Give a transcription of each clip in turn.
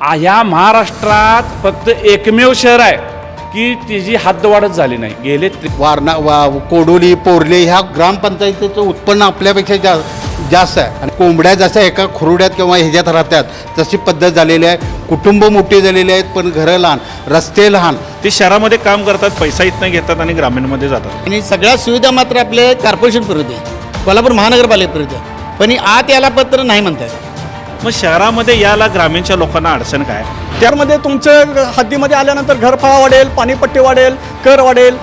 ह्या महाराष्ट्रात फक्त एकमेव शहर आहे की तिची हद्दवाढच झाली नाही. गेले वारणा वा कोडोली पोरले ह्या ग्रामपंचायतीचं उत्पन्न आपल्यापेक्षा जा जास्त आहे. आणि कोंबड्या जशा एका खुरुड्यात किंवा ह्याच्यात राहतात तशी पद्धत झालेली आहे. कुटुंब मोठी झालेली आहेत पण घरं लहान रस्ते लहान. ते शहरामध्ये काम करतात पैसा इथनं घेतात आणि ग्रामीणमध्ये जातात. आणि सगळ्या सुविधा मात्र आपले कॉर्पोरेशन पुरवते कोल्हापूर महानगरपालिकेपर्यंत पण आत याला पत्र नाही म्हणतात. मग शहरामध्ये याला ग्रामीणच्या लोकांना अडचण काय? त्यामध्ये तुमचं हद्दीमध्ये आल्यानंतर घरफाळा वाढेल पाणीपट्टी वाढेल कर वाढेल.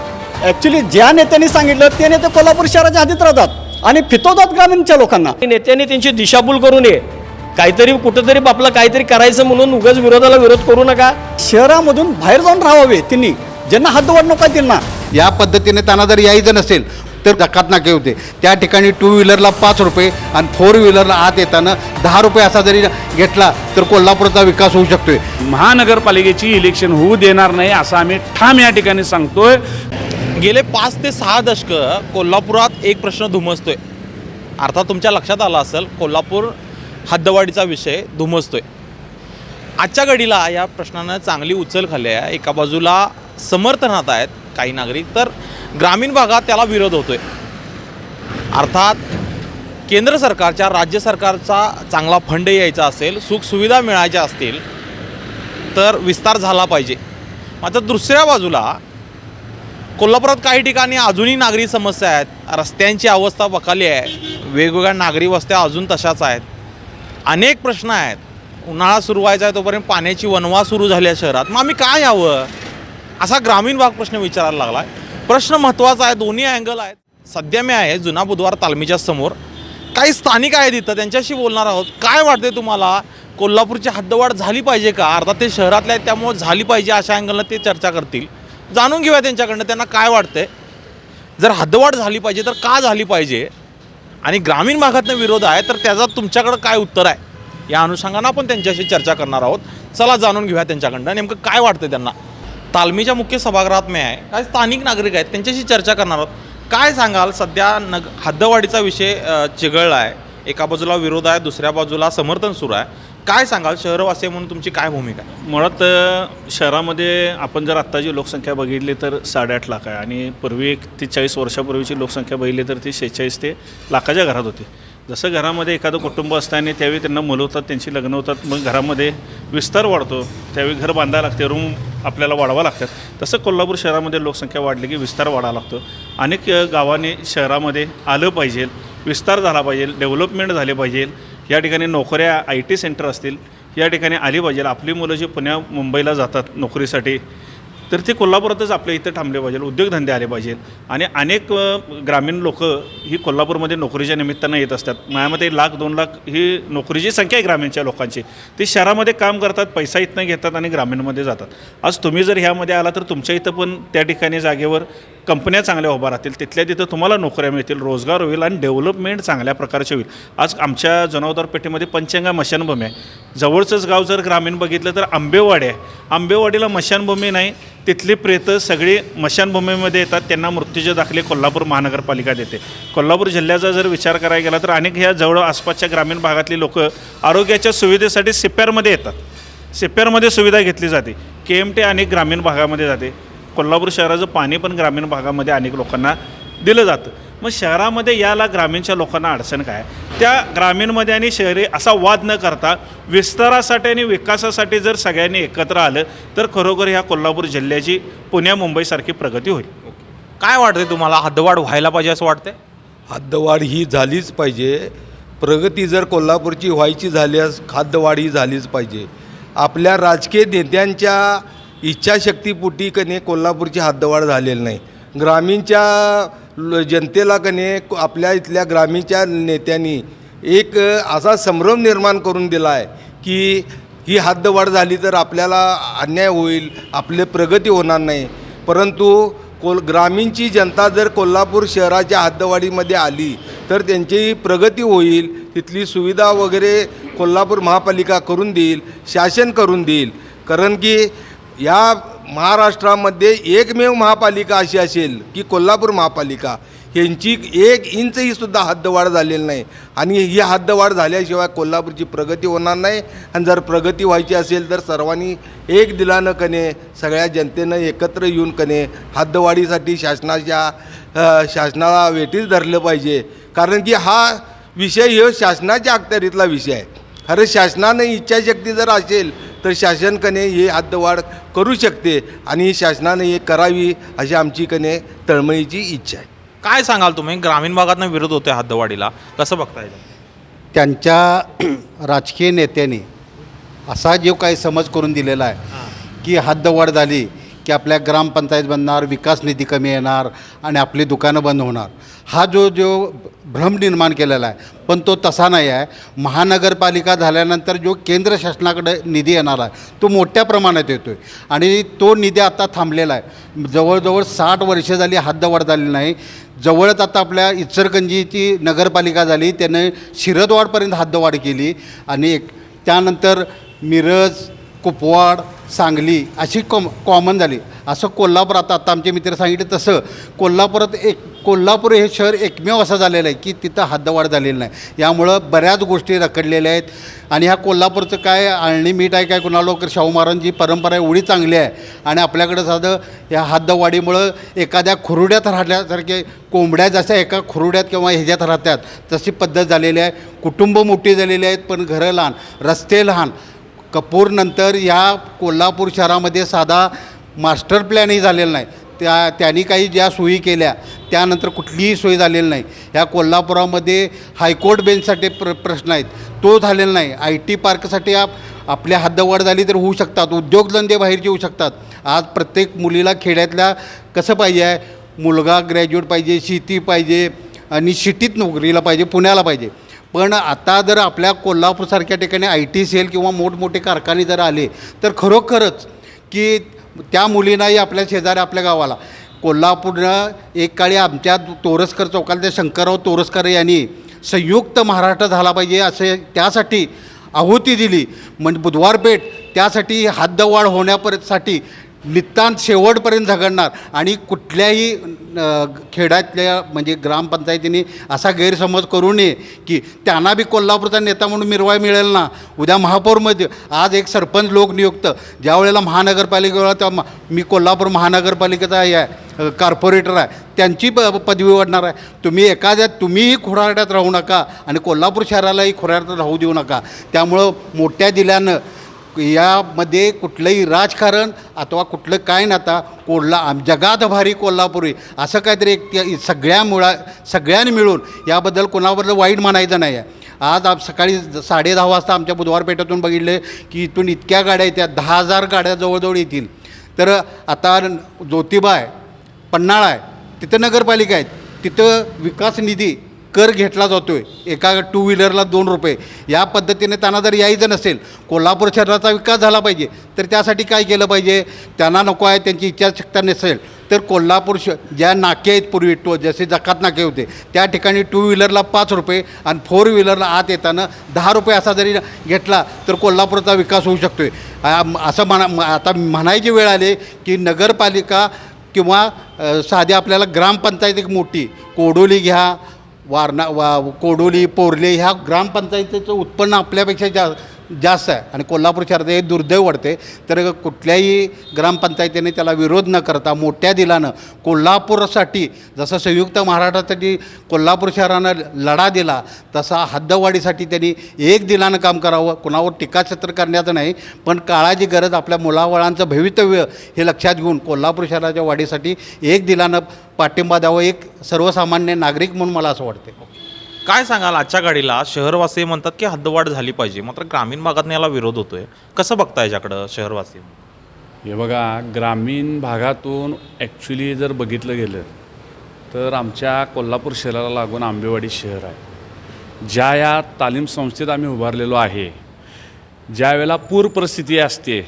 ॲक्च्युली ज्या नेत्यांनी सांगितलं ते नेते कोल्हापूर शहराच्या हद्दीत राहतात आणि फितवतात ग्रामीणच्या लोकांना. नेत्यांनी त्यांची दिशाभूल करू नये. काहीतरी कुठंतरी आपलं काहीतरी करायचं म्हणून उगाच विरोधाला विरोध करू नका. शहरामधून बाहेर जाऊन राहावे त्यांनी. ज्यांना हद्दवाढ नको आहे त्यांना. या पद्धतीने त्यांना जर यायचं नसेल तर जकात नाके होते. त्या ठिकाणी टू व्हीलरला पाच रुपये आणि फोर व्हीलरला आत येताना दहा रुपये असा जरी घेतला तर कोल्हापूरचा विकास होऊ शकतोय. महानगरपालिकेची इलेक्शन होऊ देणार नाही असं आम्ही ठाम या ठिकाणी सांगतोय. गेले पाच ते सहा दशकं कोल्हापुरात एक प्रश्न धुमसतोय. अर्थात तुमच्या लक्षात आला असेल कोल्हापूर हद्दवाढीचा विषय धुमसतोय. आजच्या घडीला या प्रश्नानं चांगली उचल खाल्ली आहे. एका बाजूला समर्थनात आहेत काही नागरिक. तर ग्रामीण भागात त्याला विरोध होतो आहे अर्थात केंद्र सरकारच्या राज्य सरकारचा चांगला फंड यायचा असेल सुखसुविधा मिळायच्या असतील तर विस्तार झाला पाहिजे. मात्र दुसऱ्या बाजूला कोल्हापुरात काही ठिकाणी अजूनही नागरी समस्या आहेत रस्त्यांची अवस्था बखाली आहे वेगवेगळ्या नागरी वस्त्या अजून तशाच आहेत. अनेक प्रश्न आहेत. उन्हाळा सुरू व्हायचा आहे तोपर्यंत पाण्याची वनवास सुरू झाली आहे शहरात. मग आम्ही काय यावं? असा ग्रामीण भाग प्रश्न विचारायला लागला आहे प्रश्न महत्त्वाचा आहे दोन्ही अँगल आहेत. सध्या मी आहे जुना बुधवार तालमीच्या समोर. काही स्थानिक आहेत इथं त्यांच्याशी बोलणार आहोत. काय वाटते तुम्हाला? कोल्हापूरची हद्दवाढ झाली पाहिजे का? अर्थात ते शहरातले आहेत त्यामुळे झाली पाहिजे अशा अँगलनं ते चर्चा करतील. जाणून घेऊया त्यांच्याकडनं त्यांना काय वाटतंय. जर हद्दवाढ झाली पाहिजे तर का झाली पाहिजे? आणि ग्रामीण भागातनं विरोध आहे तर त्याचा तुमच्याकडं काय उत्तर आहे? या अनुषंगानं आपण त्यांच्याशी चर्चा करणार आहोत. चला जाणून घेऊया त्यांच्याकडनं. नेमकं काय वाटतं त्यांना? तालमीच्या मुख्य सभागृहात मी आहे. काय स्थानिक नागरिक आहेत त्यांच्याशी चर्चा करणार आहोत. काय सांगाल? सध्या नग हद्दवाढीचा विषय चिघळला आहे. एका बाजूला विरोध आहे दुसऱ्या बाजूला समर्थन सुरू आहे. काय सांगाल? शहरवासी म्हणून तुमची काय भूमिका आहे? मुळात शहरामध्ये आपण जर आत्ताची लोकसंख्या बघितली तर साडेआठ लाख आहे आणि पूर्वी एक ती चाळीस वर्षापूर्वीची लोकसंख्या बघितली तर ती शेहेचाळीस ते लाखाच्या घरात होती. जसं घरामध्ये एखादं कुटुंब असतं आणि त्यावेळी त्यांना मुलं होतात त्यांची लग्न होतात मग घरामध्ये विस्तार वाढतो. त्यावेळी घर बांधायला लागते रूम आपल्याला वाढवा लागतात. तसं कोल्हापूर शहरामध्ये लोकसंख्या वाढली की विस्तार वाढावा लागतो. अनेक गावाने शहरामध्ये आलं पाहिजे विस्तार झाला पाहिजे डेव्हलपमेंट झाले पाहिजे. या ठिकाणी नोकऱ्या आय टी सेंटर असतील. या ठिकाणी आली पाहिजे. आपली मुलं जी पुण्या मुंबईला जातात नोकरीसाठी तर ते कोल्हापुरातच आपल्या इथं थांबले पाहिजे उद्योगधंदे आले पाहिजे. आणि अनेक ग्रामीण लोक ही कोल्हापूरमध्ये नोकरीच्या निमित्तानं येत असतात. माझ्यामध्ये लाख दोन लाख ही नोकरीची संख्या आहे ग्रामीणच्या लोकांची. ती शहरामध्ये काम करतात पैसा इथनं घेतात आणि ग्रामीणमध्ये जातात. आज तुम्ही जर ह्यामध्ये आला तर तुमच्या इथं पण त्या ठिकाणी जागेवर कंपन्या चांगल्या उभ्या राहतील तिथल्या तिथं तुम्हाला नोकऱ्या मिळतील रोजगार होईल आणि डेव्हलपमेंट चांगल्या प्रकारचे होईल. आज आमच्या जनावदार पेठेमध्ये पंचंगा मशानभूमी आहे. जवळचंच गाव जर ग्रामीण बघितलं तर आंबेवाडी आहे. आंबेवाडीला मशानभूमी नाही तिथली प्रेतं सगळी मशानभूमीमध्ये येतात त्यांना मृत्यूचे दाखले कोल्हापूर महानगरपालिका देते. कोल्हापूर जिल्ह्याचा जर विचार करायला गेला तर अनेक ह्या जवळ आसपासच्या ग्रामीण भागातली लोक आरोग्याच्या सुविधेसाठी सिप्यारमध्ये येतात. सिप्यारमध्ये सुविधा घेतली जाते. के एम टी अनेक ग्रामीण भागामध्ये जाते. कोल्हापूर शहराचं पाणी पण ग्रामीण भागामध्ये अनेक लोकांना दिलं जातं. मग शहरामध्ये याला ग्रामीणच्या लोकांना अडचण काय? त्या ग्रामीणमध्ये आणि शहरी असा वाद न करता विस्तारासाठी आणि विकासासाठी जर सगळ्यांनी एकत्र आलं तर खरोखर ह्या कोल्हापूर जिल्ह्याची पुण्या मुंबईसारखी प्रगती होईल. काय वाटतंय तुम्हाला? हद्दवाढ व्हायला पाहिजे असं वाटतंय? हद्दवाढ ही झालीच पाहिजे. प्रगती जर कोल्हापूरची व्हायची झाल्यास हद्दवाढ ही झालीच पाहिजे. आपल्या राजकीय नेत्यांच्या इच्छाशक्तीपोटी कने कोल्हापूरची हद्दवाढ झालेली नाही. ग्रामीणच्या जनतेला कने आपल्या इथल्या ग्रामीणच्या नेत्यांनी एक असा संभ्रम निर्माण करून दिला आहे की ही हद्दवाढ झाली तर आपल्याला अन्याय होईल आपले प्रगती होणार नाही. परंतु कोल ग्रामीणची जनता जर कोल्हापूर शहराच्या हद्दवाढीमध्ये आली तर त्यांची प्रगती होईल तिथली सुविधा वगैरे कोल्हापूर महापालिका करून देईल शासन करून देईल. कारण की या महाराष्ट्रामध्ये एकमेव महापालिका अशी असेल की कोल्हापूर महापालिका. ह्यांची एक इंचही सुद्धा हद्दवाढ झालेली नाही. आणि ही हद्दवाढ झाल्याशिवाय कोल्हापूरची प्रगती होणार नाही. आणि जर प्रगती व्हायची असेल तर सर्वांनी एक दिलानं कने सगळ्या जनतेनं एकत्र येऊन कने हद्दवाढीसाठी शासनाच्या शासनाला वेटीच धरलं पाहिजे. कारण की हा विषय ह्यो शासनाच्या अखत्यारीतला विषय आहे. खरं शासनानं इच्छाशक्ती जर असेल तर शासन कने हे हद्दवाढ करू शकते आणि शासनानं हे करावी अशी आमची कने तळमळीची इच्छा आहे. काय सांगाल तुम्ही? ग्रामीण भागातनं विरोध होतोय हद्दवाढीला कसं बघताय त्यांच्या राजकीय नेत्यांनी असा जो काही समज करून दिलेला आहे की हद्दवाढ झाली की आपल्या ग्रामपंचायत बनणार विकास निधी कमी येणार आणि आपली दुकानं बंद होणार. हा जो जो भ्रम निर्माण केलेला आहे पण तो तसा नाही आहे. महानगरपालिका झाल्यानंतर जो केंद्र शासनाकडे निधी येणार आहे तो मोठ्या प्रमाणात येतो आहे आणि तो निधी आता थांबलेला आहे. जवळजवळ साठ वर्षे झाली हद्दवाढ झाली नाही. जवळच आता आपल्या इचरकंजीची नगरपालिका झाली त्याने शिरदवाडपर्यंत हद्दवाढ केली आणि एक त्यानंतर मिरज कुपवाड सांगली अशी कॉम कॉमन झाली. असं कोल्हापूर आता आता आमचे मित्र सांगितले तसं. कोल्हापुरात एक कोल्हापूर हे शहर एकमेव असं झालेलं आहे की तिथं हद्दवाढ झालेली नाही. यामुळं बऱ्याच गोष्टी रखडलेल्या आहेत. आणि ह्या कोल्हापूरचं काय आळणी मीठ आहे काय कुणाला लोक शाहू महाराजांची परंपरा एवढी चांगली आहे. आणि आपल्याकडं साधं या हद्दवाढीमुळं एखाद्या खुरुड्यात राहल्यासारखे कोंबड्या जशा एका खुरुड्यात किंवा ह्याच्यात राहतात तशी पद्धत झालेली आहे. कुटुंब मोठी झालेली आहेत पण घरं लहान रस्ते लहान. कपूरनंतर या कोल्हापूर शहरामध्ये साधा मास्टर प्लॅनही झालेला नाही. त्या त्यांनी काही ज्या सोयी केल्या त्यानंतर कुठलीही सोय झालेली नाही. ह्या कोल्हापुरामध्ये हायकोर्ट बेंचसाठी प्र प्रश्न आहेत. तो झालेला नाही. आय टी पार्कसाठी आप आपल्या हद्दवाढ झाली तर होऊ शकतात. उद्योगधंदे बाहेरचे होऊ शकतात. आज प्रत्येक मुलीला खेड्यातल्या कसं पाहिजे आहे? मुलगा ग्रॅज्युएट पाहिजे शेती पाहिजे आणि सिटीत नोकरीला पाहिजे पुण्याला पाहिजे. पण आता जर आपल्या कोल्हापूरसारख्या ठिकाणी आय टी सेल किंवा मोठमोठे कारखाने जर आले तर खरोखरच की त्या मुलींनाही आपल्या शेजारी आपल्या गावाला. कोल्हापूरनं एक काळी आमच्या तोरसकर चौकातल्या शंकरराव तोरसकर यांनी संयुक्त महाराष्ट्र झाला पाहिजे असे त्यासाठी आहुती दिली. म्हणजे बुधवार पेठ त्यासाठी हद्दवाढ होण्यापर्यंतसाठी नितांत शेवटपर्यंत झगडणार. आणि कुठल्याही खेड्यातल्या म्हणजे ग्रामपंचायतीने असा गैरसमज करू नये की त्यांना बी कोल्हापूरचा नेता म्हणून मिरवाय मिळेल ना. उद्या महापौरमध्ये आज एक सरपंच लोकनियुक्त ज्या वेळेला महानगरपालिकेला तेव्हा मी कोल्हापूर महानगरपालिकेचा हे आहे कॉर्पोरेटर आहे त्यांची प पदवी वाढणार आहे. तुम्ही एखाद्या तुम्हीही खुराड्यात राहू नका आणि कोल्हापूर शहरालाही खुराड्यात राहू देऊ नका. त्यामुळं मोठ्या जिल्ह्यानं यामध्ये कुठलंही राजकारण अथवा कुठलं काय नाता कोल्हा आम जगात भारी कोल्हापुरी. असं काहीतरी एक त्या सगळ्या मुळा सगळ्यांनी मिळून याबद्दल कोणाबद्दल वाईट म्हणायचं नाही आहे. आज आप सकाळी साडे दहा वाजता आमच्या बुधवार पेठेतून बघितले की इथून इतक्या गाड्या येत्या दहा हजार गाड्या जवळजवळ येतील. तर आता ज्योतिबा आहे पन्हाळा आहे तिथं नगरपालिका आहेत तिथं विकास निधी कर घेतला जातो आहे एका टू व्हीलरला दोन रुपये. या पद्धतीने त्यांना जर यायचं नसेल कोल्हापूर शहराचा विकास झाला पाहिजे तर त्यासाठी काय केलं पाहिजे? त्यांना नको आहे त्यांची इच्छाशक्ती नसेल तर कोल्हापूर श ज्या नाके आहेत पूर्वी टो जसे जकात नाके होते त्या ठिकाणी टू व्हीलरला पाच रुपये आणि फोर व्हीलरला आत येताना दहा रुपये असा जरी घेतला तर कोल्हापूरचा विकास होऊ शकतो आहे असं म्हणा आता म्हणायची वेळ आली की नगरपालिका किंवा साधी आपल्याला ग्रामपंचायत एक मोठी कोडोली घ्या वारणा वा कोडोली पोरले ह्या ग्रामपंचायतीचं उत्पन्न आपल्यापेक्षा जा जास्त आहे. आणि कोल्हापूर शहरात हे दुर्दैव वाढते तर कुठल्याही ग्रामपंचायतीने त्याला विरोध न करता मोठ्या दिलानं कोल्हापूरसाठी जसं संयुक्त महाराष्ट्रासाठी कोल्हापूर शहरानं लढा दिला तसा हद्दवाढीसाठी त्यांनी एक दिलानं काम करावं. कुणावर टीकाक्षत्र करण्याचं नाही पण काळाची गरज आपल्या मुलावळांचं भवितव्य हे लक्षात घेऊन कोल्हापूर शहराच्या वाढीसाठी एक दिलानं पाठिंबा द्यावं एक सर्वसामान्य नागरिक म्हणून मला असं वाटते काय सांगाल आजच्या गाडीला शहरवासी म्हणतात की हद्दवाढ झाली पाहिजे. मात्र ग्रामीण भागात याला विरोध होतोय. कसं बघता याच्याकडं शहरवासी? हे बघा ग्रामीण भागातून ॲक्च्युली जर बघितलं गेलं तर आमच्या कोल्हापूर शहराला लागून आंबेवाडी शहर आहे. ज्या या तालीम संस्थेत आम्ही उभारलेलो आहे ज्यावेळेला पूर परिस्थिती असते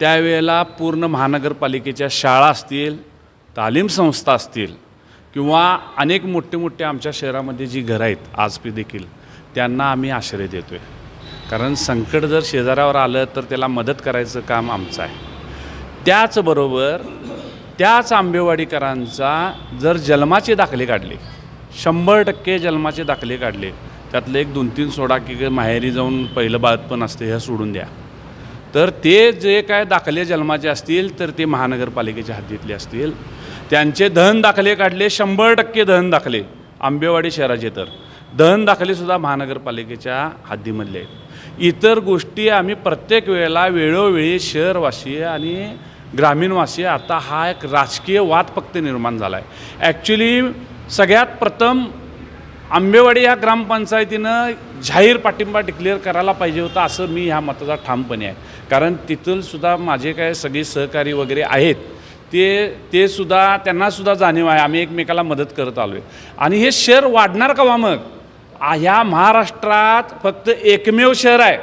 त्यावेळेला पूर्ण महानगरपालिकेच्या शाळा असतील तालीम संस्था असतील किंवा अनेक मोठे मोठे आमच्या शहरामध्ये जी घरं आहेत आज पी देखील त्यांना आम्ही आश्रय देतो आहे कारण संकट जर शेजाऱ्यावर आलं तर त्याला मदत करायचं काम आमचं आहे. त्याचबरोबर त्याच आंबेवाडीकरांचा जर जन्माचे दाखले काढले शंभर टक्के जन्माचे दाखले काढले त्यातले एक दोन तीन सोडा की माहेरी जाऊन पहिलं बाळपण असते हे सोडून द्या. तर ते जे काय दाखले जन्माचे असतील तर ते महानगरपालिकेच्या हद्दीतले असतील. त्यांचे दहन दाखले काढले शंभर टक्के दहन दाखले. आंबेवाडी शहराचे तर. दहन दाखलेसुद्धा महानगरपालिकेच्या हद्दीमधले आहेत. इतर गोष्टी आम्ही प्रत्येक वेळेला वेळोवेळी शहरवासी आणि ग्रामीणवासी आता हा एक राजकीय वाद फक्त निर्माण झाला आहे ॲक्च्युली सगळ्यात प्रथम आंबेवाडी ह्या ग्रामपंचायतीनं जाहीर पाठिंबा डिक्लेअर करायला पाहिजे होता असं मी ह्या मताचा ठामपणे आहे. कारण तिथूनसुद्धा माझे काय सगळे सहकारी वगैरे आहेत ते ते सुद्धा त्यांनासुद्धा जाणीव आहे. आम्ही एकमेकाला मदत करत आलो आहे आणि हे शहर वाढणार का मग? ह्या महाराष्ट्रात फक्त एकमेव शहर आहे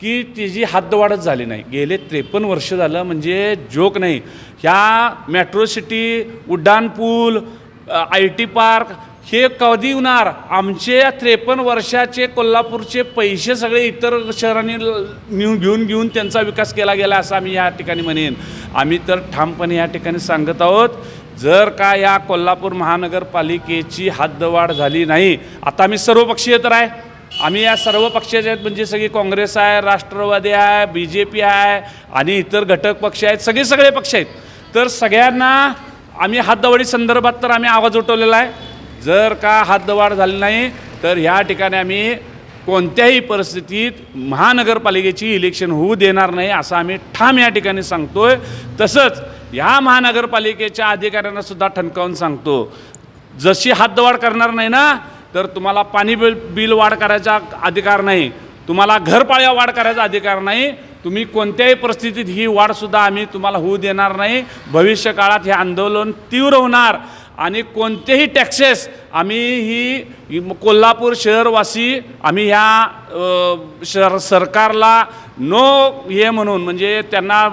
की तिची हद्दवाढच झाली नाही. गेले त्रेपन्न वर्ष झालं म्हणजे जोक नाही. ह्या मेट्रो सिटी उड्डाणपूल आय टी पार्क हे कधी होणार? आमचे त्रेपन्न वर्षाचे कोल्हापूरचे पैसे सगळे इतर शहरांनी ल- घेऊन घेऊन त्यांचा विकास केला गेला असं आम्ही या ठिकाणी म्हणेन. आम्ही तर ठामपणे या ठिकाणी सांगत आहोत जर का या कोल्हापूर महानगरपालिकेची हद्दवाढ झाली नाही आता आम्ही सर्वपक्षीय तर आहे. आम्ही या सर्व पक्षाचे आहेत म्हणजे सगळी काँग्रेस आहे राष्ट्रवादी आहे बी जे पी आहे आणि इतर घटक पक्ष आहेत सगळे सगळे पक्ष आहेत. तर सगळ्यांना आम्ही हातदवाडी संदर्भात तर आम्ही आवाज उठवलेला आहे. जर का हद्दवाढ झाली नाही तर ह्या ठिकाणी आम्ही कोणत्याही परिस्थितीत महानगरपालिकेची इलेक्शन होऊ देणार नाही असं आम्ही ठाम या ठिकाणी सांगतोय. तसंच ह्या महानगरपालिकेच्या अधिकाऱ्यांना सुद्धा ठणकावून सांगतो जशी हद्दवाढ करणार नाही ना तर तुम्हाला पाणी बिल बिल वाढ करायचा अधिकार नाही. तुम्हाला घरपाळ्या वाढ करायचा अधिकार नाही. तुम्ही कोणत्याही परिस्थितीत ही वाढसुद्धा आम्ही तुम्हाला होऊ देणार नाही. भविष्य काळात हे आंदोलन तीव्र होणार. आणि कोणतेही टॅक्सेस आम्ही ही कोल्हापूर शहरवासी आम्ही ह्या शहर सरकारला नो हे म्हणून म्हणजे त्यांना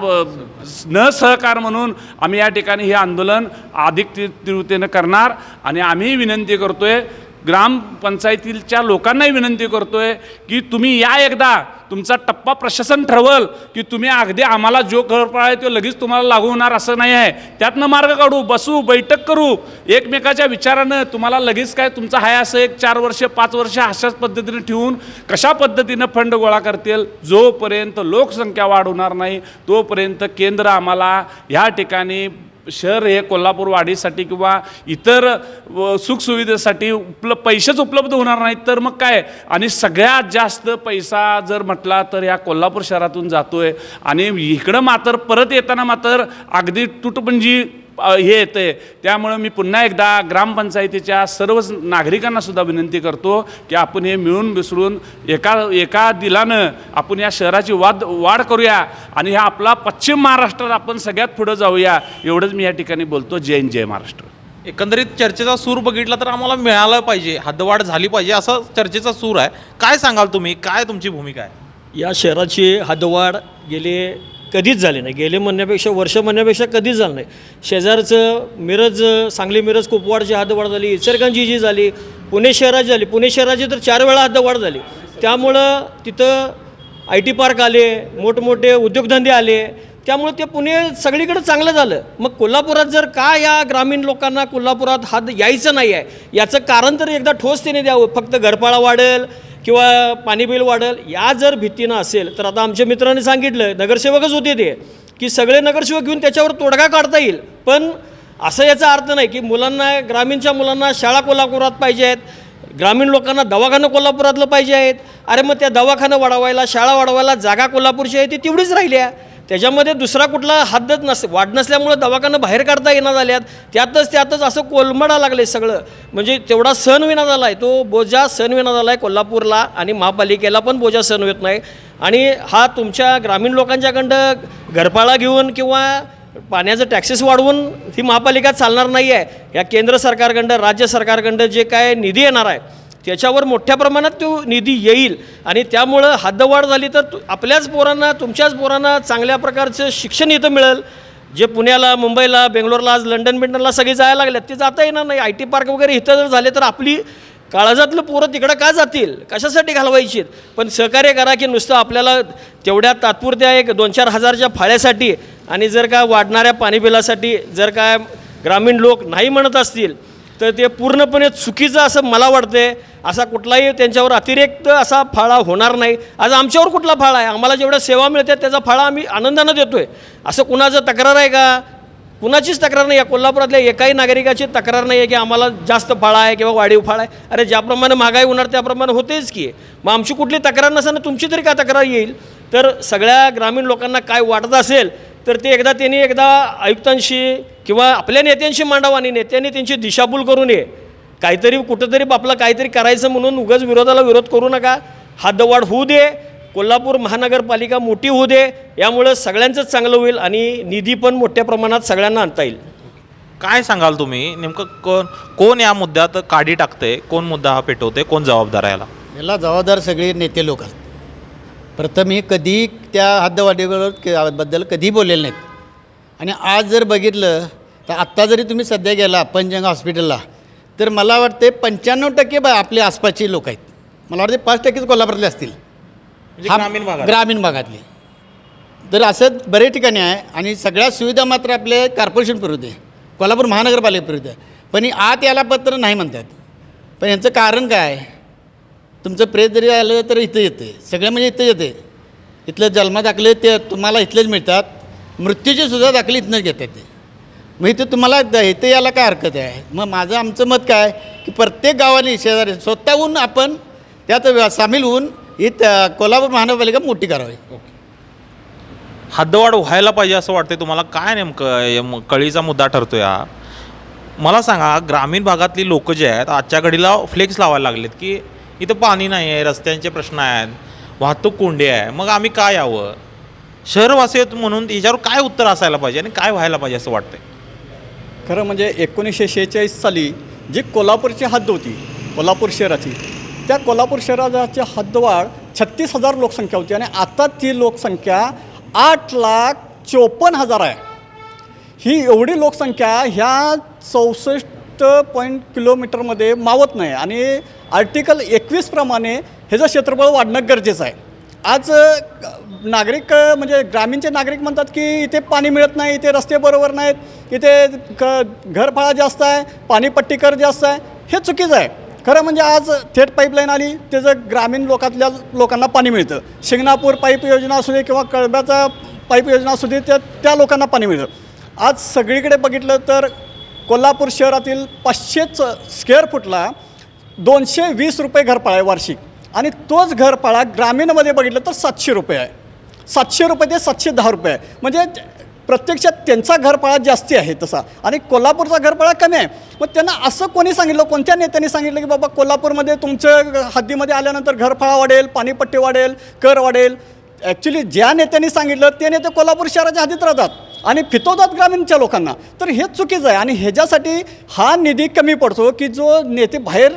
न सहकार म्हणून आम्ही या ठिकाणी हे आंदोलन अधिक तीव्रतेनं करणार. आणि आम्ही विनंती करतो आहे ग्रामपंचायतीच्या लोकांनाही विनंती करतो आहे की तुम्ही या एकदा तुमचा टप्पा प्रशासन ठरवल की तुम्ही अगदी आम्हाला जो घरपळ आहे तो लगेच तुम्हाला लागू होणार असं नाही आहे. त्यातनं मार्ग काढू बसू बैठक करू एकमेकाच्या विचारानं तुम्हाला लगेच काय तुमचं हाय असं एक चार वर्ष पाच वर्ष अशाच पद्धतीनं ठेवून कशा पद्धतीनं फंड गोळा करतील? जोपर्यंत लोकसंख्या वाढ होणार नाही तोपर्यंत केंद्र आम्हाला ह्या ठिकाणी शहर हे कोल्हापूर वाढीसाठी किंवा इतर व सुखसुविधेसाठी उपल पैसेच उपलब्ध होणार नाहीत तर मग काय? आणि सगळ्यात जास्त पैसा जर म्हटला तर या कोल्हापूर शहरातून जातो आहे आणि इकडं मात्र परत येताना मात्र अगदी तुटपंजी हे येते त्यामुळं मी पुन्हा एकदा ग्रामपंचायतीच्या सर्व नागरिकांना सुद्धा विनंती करतो की आपण हे मिळून मिसळून एका एका दिलानं आपण या शहराची वाद वाढ करूया आणि ह्या आपला पश्चिम महाराष्ट्रात आपण सगळ्यात पुढं जाऊया एवढंच मी या ठिकाणी बोलतो. जय जय महाराष्ट्र. एकंदरीत चर्चेचा सूर बघितला तर आम्हाला मिळालं पाहिजे हद्दवाढ झाली पाहिजे असा चर्चेचा सूर आहे. काय सांगाल तुम्ही? काय तुमची भूमिका आहे? या शहराची हद्दवाढ गेले कधीच झाली नाही. गेले म्हणण्यापेक्षा वर्ष म्हणण्यापेक्षा कधीच झालं नाही. शेजारचं मिरज सांगली मिरज कुपवाडची हद्दवाढ झाली इचरगंजी जी झाली पुणे शहराची झाली. पुणे शहराची तर चार वेळा हद्दवाढ झाली. त्यामुळं तिथं आय टी पार्क आले मोठमोठे उद्योगधंदे आले. त्यामुळे ते पुणे सगळीकडे चांगलं झालं. मग कोल्हापुरात जर का या ग्रामीण लोकांना कोल्हापुरात हात यायचं नाही आहे याचं कारण तर एकदा ठोस त्याने द्यावं. फक्त घरपाळा वाढेल किंवा पाणी बिल वाढेल या जर भीतीनं असेल तर आता आमच्या मित्रांनी सांगितलं नगरसेवकच होते ते की सगळे नगरसेवक घेऊन त्याच्यावर तोडगा काढता येईल. पण असं याचा अर्थ नाही की मुलांना ग्रामीणच्या मुलांना शाळा कोल्हापुरात पाहिजे आहेत ग्रामीण लोकांना दवाखानं कोल्हापुरातलं पाहिजे आहेत. अरे मग त्या दवाखानं वाढवायला शाळा वाढवायला जागा कोल्हापूरची आहे ती तेवढीच राहिली आहे त्याच्यामध्ये दुसरा कुठला हद्दच नस वाढ नसल्यामुळं दवाखानं बाहेर काढता येणार झाल्यात त्यातच त्यातच असं कोलमडा लागले सगळं. म्हणजे तेवढा सण विना झाला आहे तो बोजा सण विना झाला आहे कोल्हापूरला आणि महापालिकेला पण बोजा सण होत नाही. आणि हा तुमच्या ग्रामीण लोकांच्याकडं घरपाळा घेऊन किंवा पाण्याचं टॅक्सेस वाढवून ही महापालिका चालणार नाही आहे या केंद्र सरकारकडं राज्य सरकारकडं जे काय निधी येणार आहे त्याच्यावर मोठ्या प्रमाणात तो निधी येईल. आणि त्यामुळं हद्दवाढ झाली तर आपल्याच पोरांना तुमच्याच पोरांना चांगल्या प्रकारचं शिक्षण इथं मिळेल. जे पुण्याला मुंबईला बेंगलोरला आज लंडन बिंडनला सगळे जायला लागल्यात. ते जाता येणार नाही. आय टी पार्क वगैरे इथं जर झाले तर आपली काळजातलं पोरं तिकडं का जातील? कशासाठी घालवायची पण सहकार्य करा की नुसतं आपल्याला तेवढ्या तात्पुरत्या एक दोन चार हजारच्या फाळ्यासाठी आणि जर का वाढणाऱ्या पाणी बिलासाठी जर काय ग्रामीण लोक नाही म्हणत असतील तर ते पूर्णपणे चुकीचं असं मला वाटतंय. असा कुठलाही त्यांच्यावर अतिरिक्त असा फाळा होणार नाही. आज आमच्यावर कुठला फाळा आहे? आम्हाला जेवढ्या सेवा मिळतात त्याचा फाळा आम्ही आनंदानं देतो आहे असं कुणाचं तक्रार आहे का? कुणाचीच तक्रार नाही आहे. कोल्हापुरातल्या एकाही नागरिकाची तक्रार नाही आहे की आम्हाला जास्त फाळा आहे किंवा वाढीव फाळा आहे. अरे ज्याप्रमाणे महागाई होणार त्याप्रमाणे होतेच की. मग आमची कुठली तक्रार नसताना तुमची तरी का तक्रार येईल? तर सगळ्या ग्रामीण लोकांना काय वाटत असेल तर ते एकदा त्यांनी एकदा आयुक्तांशी किंवा आपल्या नेत्यांशी मांडावं आणि नेत्यांनी त्यांची दिशाभूल करू नये काहीतरी कुठंतरी आपलं काहीतरी करायचं म्हणून उगाच विरोधाला विरोध करू नका. हद्दवाढ होऊ दे. कोल्हापूर महानगरपालिका मोठी होऊ दे. यामुळं सगळ्यांचंच चांगलं होईल आणि निधी पण मोठ्या प्रमाणात सगळ्यांना आणता येईल. काय सांगाल तुम्ही? नेमकं कोण कोण या मुद्द्यात काडी टाकते कोण मुद्दा हा पेटवते कोण जबाबदार आहे याला? याला जबाबदार सगळे नेते लोक आहेत. प्रथम हे कधी त्या हद्दवाढीवर बद्दल कधी बोललेले नाहीत. आणि आज जर बघितलं तर आत्ता जरी तुम्ही सध्या गेला पंचंग हॉस्पिटलला तर मला वाटते पंच्याण्णव टक्के बा आपले आसपासचे लोक आहेत. मला वाटते पाच टक्केच कोल्हापुरातले असतील. म्हणजे ग्रामीण भागात ग्रामीण भागातले. तर असं बरेच ठिकाणी आहे आणि सगळ्या सुविधा मात्र आपले कॉर्पोरेशन पुरवते. कोल्हापूर महानगरपालिका पुरवते पण आत याला पत्र नाही म्हणतात. पण यांचं कारण काय? तुमचं प्रेस जरी आलं तर इथं येते. सगळं म्हणजे इथं येते. इथलं जन्म दाखले ते तुम्हाला इथलेच मिळतात. मृत्यूचे सुद्धा दाखले इथनं घेतात ते. मग इथं तुम्हाला इथे इथं यायला काय हरकत आहे? मग माझं आमचं मत काय? की प्रत्येक गावाने शेजारी स्वतःहून आपण त्यात सामील होऊन ही कोल्हापूर महानगरपालिका मोठी करावी. हद्दवाढ व्हायला पाहिजे असं वाटते तुम्हाला. काय नेमकं कळीचा मुद्दा ठरतो या मला सांगा ग्रामीण भागातली लोक जे आहेत आजच्या घडीला फ्लेक्स लावायला लागलेत की इथं पाणी नाही आहे रस्त्यांचे प्रश्न आहेत वाहतूक कोंडी आहे मग आम्ही काय यावं? शहरवासी म्हणून याच्यावर काय उत्तर असायला पाहिजे आणि काय व्हायला पाहिजे असं वाटतंय? खरं म्हणजे एकोणीसशे शेहेचाळीस साली जी कोल्हापूरची हद्द होती कोल्हापूर शहराची त्या कोल्हापूर शहराची हद्दवाढ छत्तीस हजार लोकसंख्या होती आणि आता ती लोकसंख्या आठ लाख चोपन्न हजार आहे. ही एवढी लोकसंख्या ह्या चौसष्ट पॉईंट किलोमीटरमध्ये मावत नाही. आणि आर्टिकल एकवीसप्रमाणे ह्याचं क्षेत्रफळ वाढणं गरजेचं आहे. आज नागरिक म्हणजे ग्रामीणचे नागरिक म्हणतात की इथे पाणी मिळत नाही इथे रस्ते बरोबर नाहीत इथे क घरफाळा जास्त आहे पाणीपट्टी कर जास्त आहे हे चुकीचं आहे. खरं म्हणजे आज थेट पाईपलाईन आली त्याचं ग्रामीण लोकातल्या लोकांना पाणी मिळतं. शिंगणापूर पाईप योजना असू दे किंवा कळब्याचा पाईप योजना असू दे त्या त्या लोकांना पाणी मिळतं. आज सगळीकडे बघितलं तर कोल्हापूर शहरातील पाचशेच स्क्वेअर फुटला दोनशे वीस रुपये घरपाळा आहे वार्षिक. आणि तोच घरपाळा ग्रामीणमध्ये बघितलं तर सातशे रुपये आहे. सातशे रुपये ते सातशे दहा रुपये आहे. म्हणजे प्रत्यक्षात त्यांचा घरपाळा जास्ती आहे तसा. आणि कोल्हापूरचा घरपाळा कमी आहे. मग त्यांना असं कोणी सांगितलं कोणत्या नेत्यांनी सांगितलं की बाबा कोल्हापूरमध्ये तुमचं हद्दीमध्ये आल्यानंतर घरपाळा वाढेल पाणीपट्टी वाढेल कर वाढेल? ॲक्च्युली ज्या नेत्यांनी सांगितलं ते नेते कोल्हापूर शहराच्या हद्दीत राहतात. आणि फितवतात ग्रामीणच्या लोकांना. तर हे चुकीचं आहे आणि ह्याच्यासाठी हा निधी कमी पडतो की जो नेते बाहेर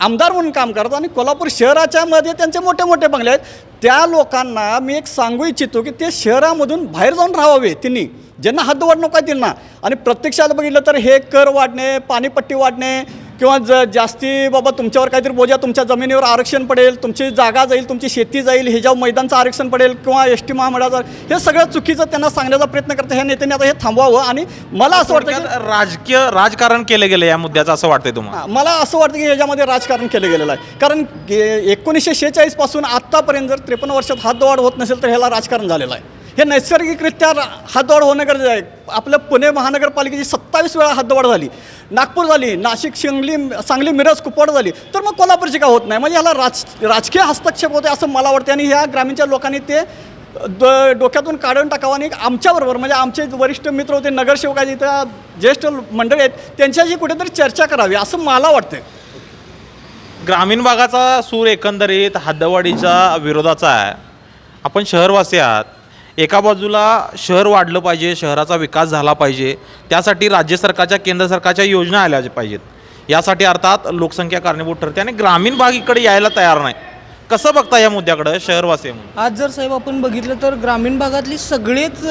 आमदार म्हणून काम करतात आणि कोल्हापूर शहराच्या मध्ये त्यांचे मोठे मोठे बंगले आहेत. त्या लोकांना मी एक सांगू इच्छितो की ते शहरामधून बाहेर जाऊन राहावे त्यांनी ज्यांना हद्दवाढ नको आहे त्यांना. आणि प्रत्यक्षात बघितलं तर हे कर वाढणे पाणीपट्टी वाढणे किंवा ज जास्ती बाबा तुमच्यावर काहीतरी बोजा तुमच्या जमिनीवर आरक्षण पडेल तुमची जागा जाईल तुमची शेती जाईल ह्याच्यावर मैदानचं आरक्षण पडेल किंवा एस टी महामंडळाचं हे सगळं चुकीचं त्यांना सांगण्याचा प्रयत्न करतं ह्या नेत्यांनी आता हे थांबवावं आणि मला असं वाटतं की राजकीय राजकारण केलं गेलं या मुद्द्याचं असं वाटतंय तुम्हाला? हां, मला असं वाटतं की ह्याच्यामध्ये राजकारण केलं गेलेलं आहे. कारण एकोणीसशे शेहेचाळीसपासून आत्तापर्यंत जर त्रेपन्न वर्षात हातवाढ होत नसेल तर ह्याला राजकारण झालेलं आहे. हे नैसर्गिकरित्या रा- होणं गरजेचं आहे. आपल्या पुणे महानगरपालिकेची सत्तावीस वेळा हातवाढ झाली. नागपूर झाली नाशिक शिंगली सांगली मिरज कुपवाड झाली. तर मग कोल्हापूरची का होत नाही? म्हणजे ह्याला राज राजकीय हस्तक्षेप होते असं मला वाटतं आणि ह्या ग्रामीणच्या लोकांनी ते द डोक्यातून काढून टाकावं आणि आमच्याबरोबर म्हणजे आमचे वरिष्ठ मित्र होते नगरसेवकाची त्या ज्येष्ठ मंडळी आहेत त्यांच्याशी कुठेतरी चर्चा करावी असं मला वाटतं ग्रामीण भागाचा सूर एकंदरीत हद्दवाढीच्या विरोधाचा आहे. आपण शहरवासी आहात. एका बाजूला शहर वाढलं पाहिजे शहराचा विकास झाला पाहिजे त्यासाठी राज्य सरकारच्या केंद्र सरकारच्या योजना आल्या पाहिजेत. यासाठी अर्थात लोकसंख्या कारणीभूत ठरते आणि ग्रामीण भाग इकडे यायला तयार नाही. कसं बघता या मुद्द्याकडं शहरवासी आज जर साहेब आपण बघितलं तर ग्रामीण भागातली सगळेच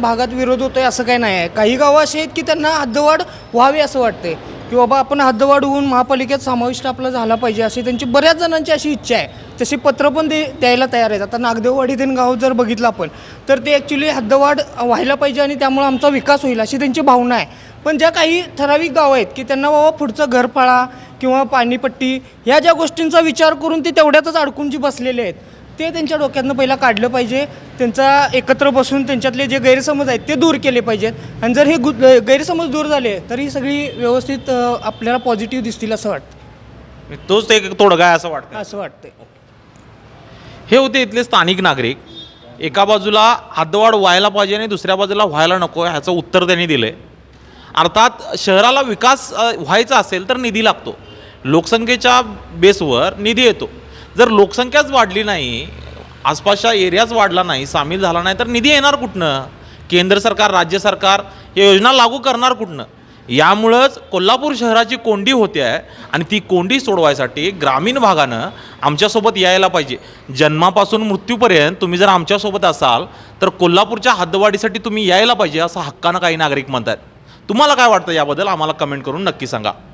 भागात विरोध होतोय असं काही नाही आहे. काही गावं असे आहेत की त्यांना हद्दवाढ व्हावी असं वाटतंय. की बाबा आपण हद्दवाढ होऊन महापालिकेत समाविष्ट आपला झाला पाहिजे अशी त्यांची बऱ्याच जणांची अशी इच्छा आहे. तशी पत्र पण दे द्यायला तयार आहेत. आता नागदेववाडी ते गाव जर बघितलं आपण तर ते ॲक्च्युली हद्दवाढ व्हायला पाहिजे आणि त्यामुळे आमचा विकास होईल अशी त्यांची भावना आहे. पण ज्या काही ठराविक गावं आहेत की त्यांना बाबा पुढचं घरफाळा किंवा पाणीपट्टी ह्या ज्या गोष्टींचा विचार करून ते तेवढ्यातच अडकून जी बसलेले आहेत ते त्यांच्या डोक्यातनं पहिला काढलं पाहिजे. त्यांचा एकत्र बसून त्यांच्यातले जे गैरसमज आहेत ते दूर केले पाहिजेत. आणि जर हे गु गैरसमज दूर झाले तर ही सगळी व्यवस्थित आपल्याला पॉझिटिव्ह दिसतील असं वाटतं. तोच एक तोडगा आहे असं वाटतं असं वाटतंय. हे होते इथले स्थानिक नागरिक. एका बाजूला हद्दवाढ व्हायला पाहिजे आणि दुसऱ्या बाजूला व्हायला नको ह्याचं उत्तर त्यांनी दिलं आहे अर्थात शहराला विकास व्हायचा असेल तर निधी लागतो. लोकसंख्येच्या बेसवर निधी येतो. जर लोकसंख्याच वाढली नाही आसपासच्या एरियाच वाढला नाही सामील झाला नाही तर निधी येणार कुठनं? केंद्र सरकार राज्य सरकार या योजना लागू करणार कुठनं? यामुळंच कोल्हापूर शहराची कोंडी होते आहे आणि ती कोंडी सोडवायसाठी ग्रामीण भागानं आमच्यासोबत यायला पाहिजे. जन्मापासून मृत्यूपर्यंत तुम्ही जर आमच्यासोबत असाल तर कोल्हापूरच्या हद्दवाढीसाठी तुम्ही यायला पाहिजे असं हक्कानं काही नागरिक म्हणतात तुम्हाला काय वाटतं याबद्दल? आम्हाला कमेंट करून नक्की सांगा.